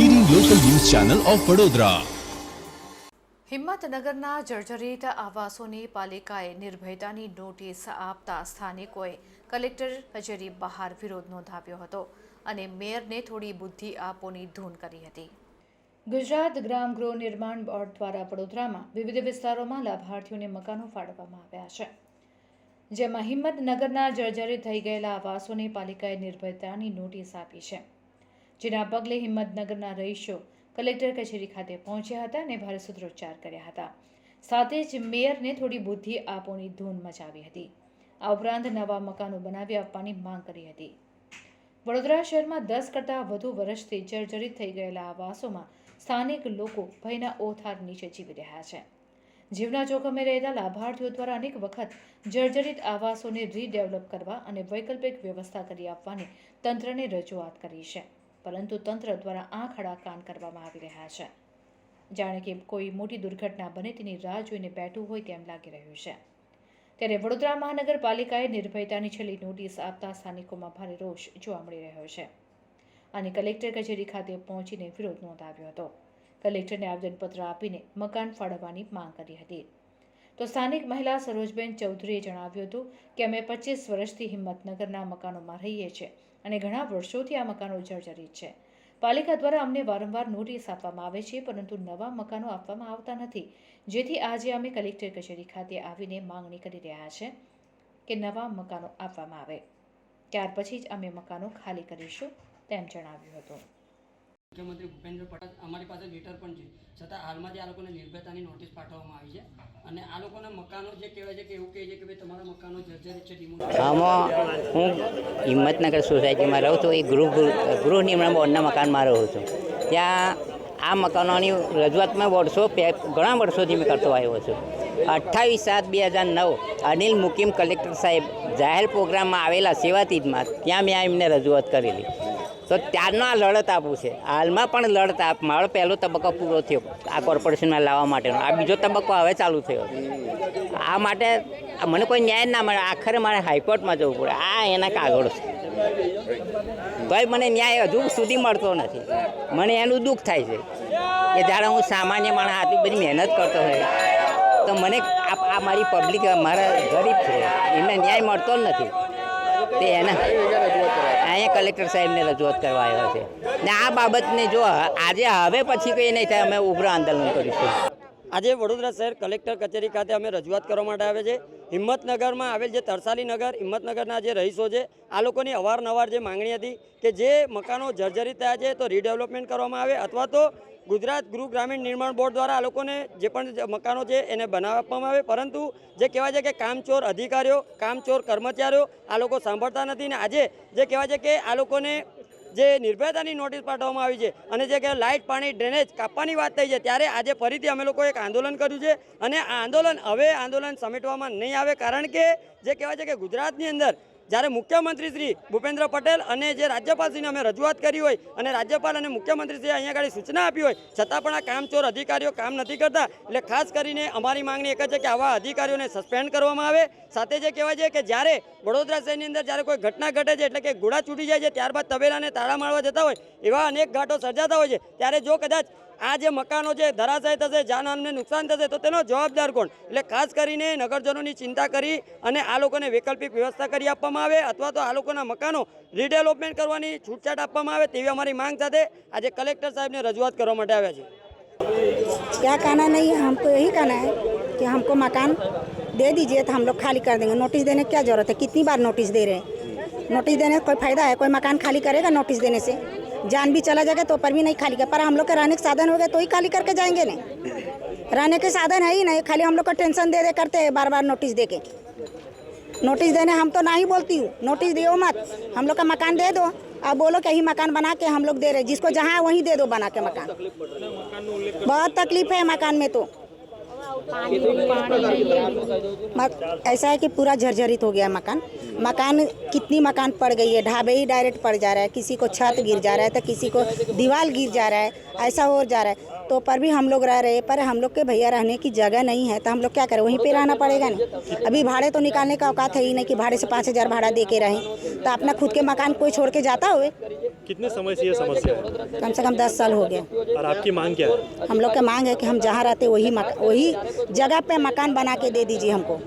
Channel of Vadodara હિંમતનગરના જર્જરિત આવાસોની પાલિકાએ નિર્ભયતાની notice આપતા સ્થાનિકોએ કલેક્ટર કચેરી બહાર વિરોધ નોંધાવ્યો હતો અને મેયરને થોડી બુદ્ધિ આપોની ધૂન કરી હતી. ગુજરાત ગ્રામ ગૃહ નિર્માણ બોર્ડ દ્વારા વડોદરામાં વિવિધ વિસ્તારોમાં લાભાર્થીઓને મકાનો ફાળવવામાં આવ્યા છે. જેમાં હિંમતનગરના જર્જરિત થઈ ગયેલા આવાસોને પાલિકાએ નિર્ભયતાની નોટિસ આપી છે. જેના પગલે હિંમતનગરના રહીશો કલેક્ટર કચેરી ખાતે પહોંચ્યા હતા અને ભારે સૂત્રોચ્ચાર કર્યા હતા. સાથે જ મેયરને થોડી બુદ્ધિ આપોની ધૂન મચાવી હતી. આ ઉપરાંત નવા મકાનો બનાવી આપવાની માંગ કરી હતી. વડોદરા શહેરમાં દસ કરતાં વધુ વર્ષથી જર્જરિત થઈ ગયેલા આવાસોમાં સ્થાનિક લોકો ભયના ઓથાર નીચે જીવી રહ્યા છે. જીવના જોખમે રહેલા લાભાર્થીઓ દ્વારા અનેક વખત જર્જરિત આવાસોને રીડેવલપ કરવા અને વૈકલ્પિક વ્યવસ્થા કરી આપવાની તંત્રને રજૂઆત કરી છે. પરંતુ તંત્ર દ્વારા આંખ આડા કાન કરવામાં આવી રહ્યા છે. જાણે કે કોઈ મોટી દુર્ઘટના બને તેની રાહ જોઈને બેઠું હોય તેમ લાગી રહ્યું છે. ત્યારે વડોદરા મહાનગરપાલિકાએ નિર્ભયતાની છેલ્લી નોટિસ આપતા સ્થાનિકોમાં ભારે રોષ જોવા મળી રહ્યો છે. અને કલેક્ટર કચેરી ખાતે પહોંચીને વિરોધ નોંધાવ્યો હતો. કલેક્ટરને આવેદનપત્ર આપીને મકાન ફાળવવાની માંગ કરી હતી. તો સ્થાનિક મહિલા સરોજબેન ચૌધરીએ જણાવ્યું હતું કે અમે પચીસ વર્ષથી હિંમતનગરના મકાનોમાં રહીએ છીએ. અને ઘણા વર્ષોથી આ મકાનો જર્જરિત છે. પાલિકા દ્વારા અમને વારંવાર નોટિસ આપવામાં આવે છે, પરંતુ નવા મકાનો આપવામાં આવતા નથી. જેથી આજે અમે કલેક્ટર કચેરી ખાતે આવીને માંગણી કરી રહ્યા છે કે નવા મકાનો આપવામાં આવે. ત્યાર પછી જ અમે મકાનો ખાલી કરીશું તેમ જણાવ્યું હતું. મુખ્યમંત્રી ભૂપેન્દ્ર પટેલ અમારી પાસે લેટર પણ છે. છતાં હાલમાં જે આ લોકોને નિર્ભયતાની નોટિસ પાઠવવામાં આવી છે. અને આ લોકોને મકાનો જે કહેવાય છે કે એવું કહે છે કે ભાઈ તમારા મકાનો જર્જરિત છે આમાં હું હિંમતનગર સોસાયટીમાં રહું છું, એ ગૃહ ગૃહ નિર્માણ બોર્ડના મકાનમાં રહું છું. ત્યાં આ મકાનોની રજૂઆત મેં વર્ષો ઘણા વર્ષોથી મેં કરતો આવ્યો છું. અઠ્ઠાવીસ સાત બે હજાર નવ અનિલ મુકીમ કલેક્ટર સાહેબ જાહેર પ્રોગ્રામમાં આવેલા સેવાતીતમાં ત્યાં મેં એમને રજૂઆત કરેલી. તો ત્યારનો આ લડત આપવું છે. હાલમાં પણ લડત આપ મારો પહેલો તબક્કો પૂરો થયો આ કોર્પોરેશનમાં લાવવા માટેનો. આ બીજો તબક્કો હવે ચાલુ થયો. આ માટે મને કોઈ ન્યાય ના મળે. આખરે મારે હાઈકોર્ટમાં જવું પડે. આ એના કાગળ છે. તોય મને ન્યાય હજુ સુધી મળતો નથી. મને એનું દુઃખ થાય છે કે જ્યારે હું સામાન્ય માણસ આટલી બધી મહેનત કરતો હોય, તો મને આ મારી પબ્લિક મારા ગરીબ છે. એમને ન્યાય મળતો જ નથી. તે એના અહીંયા કલેક્ટર સાહેબને રજૂઆત કરવા આવ્યા છે. ને આ બાબતને જો આજે હવે પછી કંઈ નહીં થાય, અમે ઉગ્ર આંદોલન કરીશું. આજે વડોદરા શહેર કલેક્ટર કચેરી ખાતે અમે રજૂઆત કરવા માટે આવે છે. હિંમતનગરમાં આવેલ જે તરસાલી નગર, હિંમતનગરના જે રહીશો છે, આ લોકોની અવારનવાર જે માંગણી હતી કે જે મકાનો જર્જરિત થયા છે, તો રીડેવલપમેન્ટ કરવામાં આવે અથવા તો ગુજરાત ગૃહ ગ્રામીણ નિર્માણ બોર્ડ દ્વારા આ લોકોને જે પણ મકાનો છે એને બનાવી આપવામાં આવે. પરંતુ જે કહેવાય છે કે કામચોર અધિકારીઓ, કામચોર કર્મચારીઓ આ લોકો સાંભળતા નથી ને આજે જે કહેવાય છે કે આ લોકોને જે નિર્ભયતાની નોટિસ પાઠવવામાં આવી છે અને જે કે લાઇટ, પાણી, ડ્રેનેજ કાપવાની વાત થઈ છે, ત્યારે આજે ફરીથી અમે લોકો એક આંદોલન કર્યું છે. અને આ આંદોલન હવે આંદોલન સમેટવામાં નહીં આવે, કારણ કે જે કહેવાય છે કે ગુજરાતની અંદર જ્યારે મુખ્યમંત્રી શ્રી ભૂપેન્દ્ર પટેલ અને જે રાજ્યપાલશ્રીને અમે રજૂઆત કરી હોય અને રાજ્યપાલ અને મુખ્યમંત્રીશ્રીએ અહીંયા આગળ સૂચના આપી હોય, છતાં પણ આ કામચોર અધિકારીઓ કામ નથી કરતા. એટલે ખાસ કરીને અમારી માંગણી એક જ છે કે આવા અધિકારીઓને સસ્પેન્ડ કરવામાં આવે. સાથે જે કહેવાય છે કે જ્યારે વડોદરા શહેરની અંદર જ્યારે કોઈ ઘટના ઘટે છે, એટલે કે ગોળા છૂટી જાય છે, ત્યારબાદ તબેલાને તાળા મારવા જતા હોય, એવા અનેક ઘાટો સર્જાતા હોય છે. ત્યારે જો કદાચ આ જે મકાનો છે ધરાશાય થશે જાનહાનને નુકસાન થશે તો તેનો જવાબદાર કોણ એટલે ખાસ કરીને નગરજનોની ચિંતા કરી અને આ લોકોને વૈકલ્પિક વ્યવસ્થા કરી આપવામાં આવે અથવા તો આ લોકોના મકાનો રીડેવલપમેન્ટ કરવાની છૂટછાટ આપવામાં આવે તેવી અમારી માંગ સાથે આજે કલેક્ટર સાહેબને રજૂઆત કરવા માટે આવ્યા છે क्या कहना नहीं है हमको यही कहना है कि हमको मकान दे दीजिए तो हम लोग खाली कर देंगे नोटिस देने की क्या जरूरत है कितनी बार नोटिस दे रहे हैं नोटिस देने से कोई फायदा है कोई मकान खाली करेगा नोटिस देने से जान भी चला जाएगा तो पर भी नहीं खाली कर पर हम लोग के रहने के साधन हो गए तो ही खाली करके जाएँगे नहीं रहने के साधन है ही नहीं, खाली हम लोग को टेंशन दे दे करते हैं बार बार नोटिस दे के। नोटिस देने हम तो ना ही बोलती हूँ। नोटिस दियो मत। हम लोग का मकान दे दो। अब बोलो कि यही मकान बना के हम लोग दे रहे जिसको जहाँ वहीं दे दो बना के मकान। बहुत तकलीफ़ है मकान में तो। ऐसा है कि पूरा झरझरित हो गया है मकान। मकान कितनी मकान पड़ गई है? ढाबे ही डायरेक्ट पड़ जा रहा है। किसी को छत गिर जा रहा है तो किसी को दीवार गिर जा रहा है। ऐसा हो जा रहा है। तो पर भी हम लोग रह रहे पर हम लोग के भैया रहने की जगह नहीं है तो हम लोग क्या करें? वहीं पे रहना पड़ेगा ना? अभी भाड़े तो निकालने का औकात है ही नहीं कि भाड़े से पाँच हज़ार भाड़ा दे के रहें। तो अपना खुद के मकान कोई छोड़ के जाता हुए? कितने समय से ये समस्या है? कम से कम दस साल हो गया। और आपकी मांग क्या है? हम लोग का मांग है कि हम जहाँ रहते वही वही जगह पे मकान बना के दे दीजिए हमको।